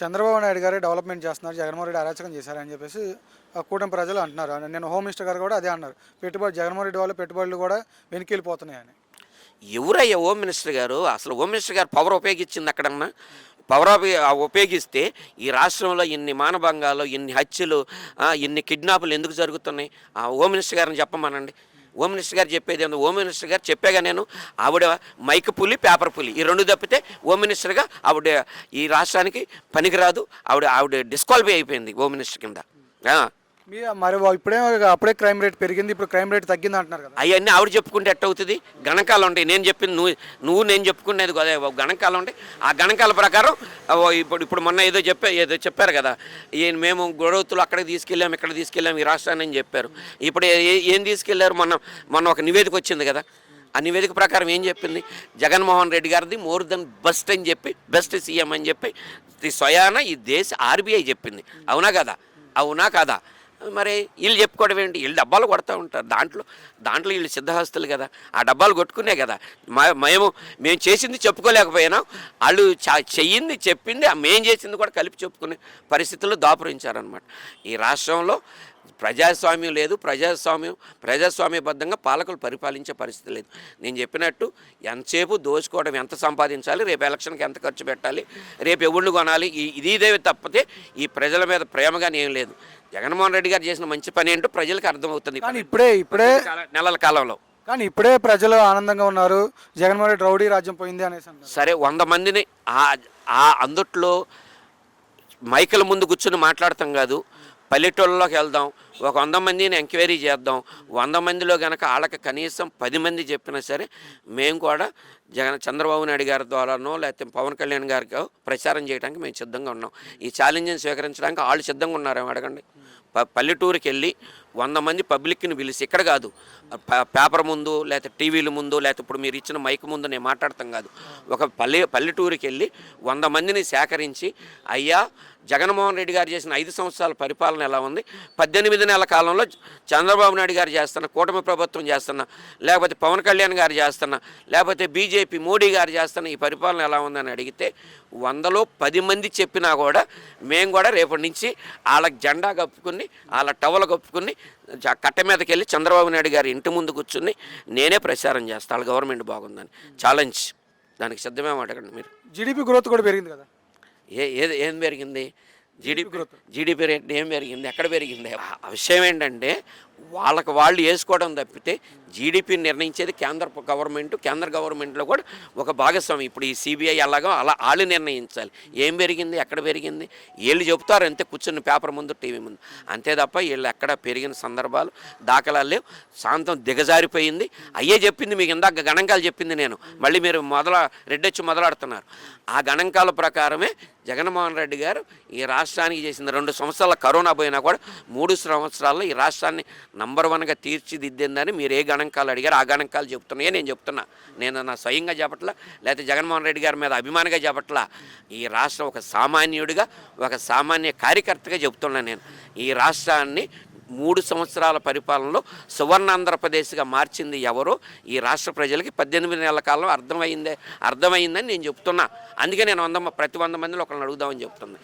చంద్రబాబు నాయుడు గారే డెవలప్మెంట్ చేస్తున్నారు జగన్మోహన్ రెడ్డి అరాచకం చేశారని చెప్పేసి ఆ కూటమి ప్రజలు అంటున్నారు. నేను హోమ్ మినిస్టర్ గారు కూడా అదే అన్నారు. పెట్టుబడి జగన్మోహన్ రెడ్డి వాళ్ళ పెట్టుబడులు కూడా వెనుకెళ్ళిపోతున్నాయని. ఎవరయ్యా హోమ్ మినిస్టర్ గారు? అసలు హోమ్ మినిస్టర్ గారు పవర్ ఉపయోగించింది అక్కడన్నా? పవర్ ఉపయోగిస్తే ఈ రాష్ట్రంలో ఇన్ని మానభంగాలు ఇన్ని హత్యలు ఇన్ని కిడ్నాపులు ఎందుకు జరుగుతున్నాయి? ఆ హోమ్ మినిస్టర్ గారిని చెప్పమనండి. హోమ్ మినిస్టర్ గారు చెప్పేది ఏమో హోమ్ మినిస్టర్ గారు చెప్పాగా నేను ఆవిడ మైక్ పులి పేపర్ పులి. ఈ రెండు తప్పితే హోమ్ మినిస్టర్గా ఆవిడ ఈ రాష్ట్రానికి పనికిరాదు. ఆవిడ ఆవిడ డిస్క్వాలిఫై అయిపోయింది హోమ్ మినిస్టర్ కింద. మీరు మరి ఇప్పుడే అప్పుడే క్రైమ్ రేట్ పెరిగింది ఇప్పుడు క్రైమ్ రేట్ తగ్గింది అంటున్నారు కదా. అవన్నీ ఆవిడ చెప్పుకుంటే ఎట్ట అవుతుంది? గణకాలు ఉంటాయి నేను చెప్పింది నువ్వు నువ్వు నేను చెప్పుకునేది కదా. ఓ గణకాలు ఉంటాయి ఆ గణకాల ప్రకారం ఓ ఇప్పుడు ఇప్పుడు మొన్న ఏదో చెప్పే ఏదో చెప్పారు కదా మేము గొడవతులు అక్కడికి తీసుకెళ్ళాము ఇక్కడ తీసుకెళ్ళాము ఈ రాష్ట్రాన్ని అని చెప్పారు. ఇప్పుడు ఏ- ఏం తీసుకెళ్ళారు? మొన్న మొన్న ఒక నివేదిక వచ్చింది కదా. ఆ నివేదిక ప్రకారం ఏం చెప్పింది? జగన్మోహన్ రెడ్డి గారిది మోర్ దెన్ బెస్ట్ అని చెప్పి బెస్ట్ సీఎం అని చెప్పి స్వయాన ఈ దేశ ఆర్బీఐ చెప్పింది. అవునా కదా? అవునా కదా? మరి వీళ్ళు చెప్పుకోవడం ఏంటి? వీళ్ళు డబ్బాలు కొడతా ఉంటారు. దాంట్లో దాంట్లో వీళ్ళు సిద్ధహస్తులు కదా. ఆ డబ్బాలు కొట్టుకునే కదా. మా- మేము మేము చేసింది చెప్పుకోలేకపోయినా. వాళ్ళు చెయ్యింది చెప్పింది మేం మేము చేసింది కూడా కలిపి చెప్పుకునే పరిస్థితుల్లో దాపురించారనమాట ఈ రాష్ట్రంలో ప్రజాస్వామ్యం లేదు. ప్రజాస్వామ్యం ప్రజాస్వామ్యబద్ధంగా పాలకులు పరిపాలించే పరిస్థితి లేదు. నేను చెప్పినట్టు ఎంతసేపు దోచుకోవడం ఎంత సంపాదించాలి రేపు ఎలక్షన్కి ఎంత ఖర్చు పెట్టాలి రేపు ఎవళ్ళు కొనాలి ఇది ఇదే తప్పితే ఈ ప్రజల మీద ప్రేమగానే ఏం లేదు. జగన్మోహన్ రెడ్డి గారు చేసిన మంచి పని ఏంటో ప్రజలకు అర్థమవుతుంది కానీ ఇప్పుడే ఇప్పుడే నెలల కాలంలో. కానీ ఇప్పుడే ప్రజలు ఆనందంగా ఉన్నారు. జగన్మోహన్ రెడ్డి రౌడీ రాజ్యం పోయింది అనేసి సరే వంద మందిని ఆ ఆ అందుట్లో మైకుల ముందు కూర్చుని మాట్లాడతాం కాదు పల్లెటూళ్ళలోకి వెళ్దాం ఒక వంద మందిని ఎంక్వైరీ చేద్దాం. వంద మందిలో కనుక వాళ్ళకి కనీసం పది మంది చెప్పినా సరే మేము కూడా జగన్ చంద్రబాబు నాయుడు గారి ద్వారానో లేకపోతే పవన్ కళ్యాణ్ గారికి ప్రచారం చేయడానికి మేము సిద్ధంగా ఉన్నాం. ఈ ఛాలెంజ్ని స్వీకరించడానికి వాళ్ళు సిద్ధంగా ఉన్నారేమో అడగండి? పల్లెటూరుకి వెళ్ళి వంద మంది పబ్లిక్ని పిలిచి ఇక్కడ కాదు. పేపర్ ముందు లేకపోతే టీవీల ముందు లేకపోతే ఇప్పుడు మీరు ఇచ్చిన మైక్ ముందు నేను మాట్లాడతాం కాదు. ఒక పల్లె పల్లెటూరుకి వెళ్ళి వంద మందిని సేకరించి అయ్యా జగన్మోహన్ రెడ్డి గారు చేసిన ఐదు సంవత్సరాల పరిపాలన ఎలా ఉంది? పద్దెనిమిది నెలల కాలంలో చంద్రబాబు నాయుడు గారు చేస్తున్న కూటమి ప్రభుత్వం చేస్తున్న లేకపోతే పవన్ కళ్యాణ్ గారు చేస్తున్న లేకపోతే బీజేపీ మోడీ గారు చేస్తున్న ఈ పరిపాలన ఎలా ఉందని అడిగితే వందలో పది మంది చెప్పినా కూడా మేము కూడా రేపటి నుంచి వాళ్ళ జెండా కప్పుకుని వాళ్ళ టవల్ కప్పుకుని కట్ట మీదకి వెళ్ళి చంద్రబాబు నాయుడు గారి ఇంటి ముందు కూర్చుని నేనే ప్రచారం చేస్తాను వాళ్ళ గవర్నమెంట్ బాగుందని. ఛాలెంజ్. దానికి సిద్ధమేమో అడగండి మీరు. జీడిపి గ్రోత్ కూడా పెరిగింది కదా. ఏ ఏది ఏం పెరిగింది? జీడిపి జీడిపి రేట్ ఏం పెరిగింది? ఎక్కడ పెరిగింది? ఆ విషయం ఏంటంటే వాళ్ళకి వాళ్ళు వేసుకోవడం తప్పితే జీడిపిని నిర్ణయించేది కేంద్ర గవర్నమెంట్ కేంద్ర గవర్నమెంట్లో కూడా ఒక భాగస్వామి. ఇప్పుడు ఈ సిబిఐ అలాగో అలా వాళ్ళు నిర్ణయించాలి. ఏం పెరిగింది? ఎక్కడ పెరిగింది? వీళ్ళు చెప్తారు అంతే కూర్చున్న పేపర్ ముందు టీవీ ముందు. అంతే తప్ప వీళ్ళు ఎక్కడ పెరిగిన సందర్భాలు దాఖలాలు లేవు. శాంతం దిగజారిపోయింది. అయ్యే చెప్పింది మీకు ఇందాక గణాంకాలు చెప్పింది నేను. మళ్ళీ మీరు మొదల రెడ్డొచ్చి మొదలాడుతున్నారు. ఆ గణాంకాల ప్రకారమే జగన్మోహన్ రెడ్డి గారు ఈ రాష్ట్రానికి చేసిన రెండు సంవత్సరాల కరోనా పోయినా కూడా మూడు సంవత్సరాల్లో ఈ రాష్ట్రాన్ని నంబర్ వన్గా తీర్చిదిద్దిందని మీరు ఏ గణాంకాలు అడిగారు ఆ గణాంకాలు చెప్తున్నాయే నేను చెప్తున్నా. నేను నా స్వయంగా చెప్పట్లా లేకపోతే జగన్మోహన్ రెడ్డి గారి మీద అభిమానిగా చెప్పట్లా ఈ రాష్ట్రం ఒక సామాన్యుడిగా ఒక సామాన్య కార్యకర్తగా చెప్తున్నా నేను. ఈ రాష్ట్రాన్ని మూడు సంవత్సరాల పరిపాలనలో సువర్ణ ఆంధ్రప్రదేశ్గా మార్చింది ఎవరో? ఈ రాష్ట్ర ప్రజలకి పద్దెనిమిది నెలల కాలం అర్థమైందే అర్థమైందని నేను చెప్తున్నా. అందుకే నేను వంద ప్రతి వంద మందిలో ఒకరిని అడుగుదామని చెప్తున్నా.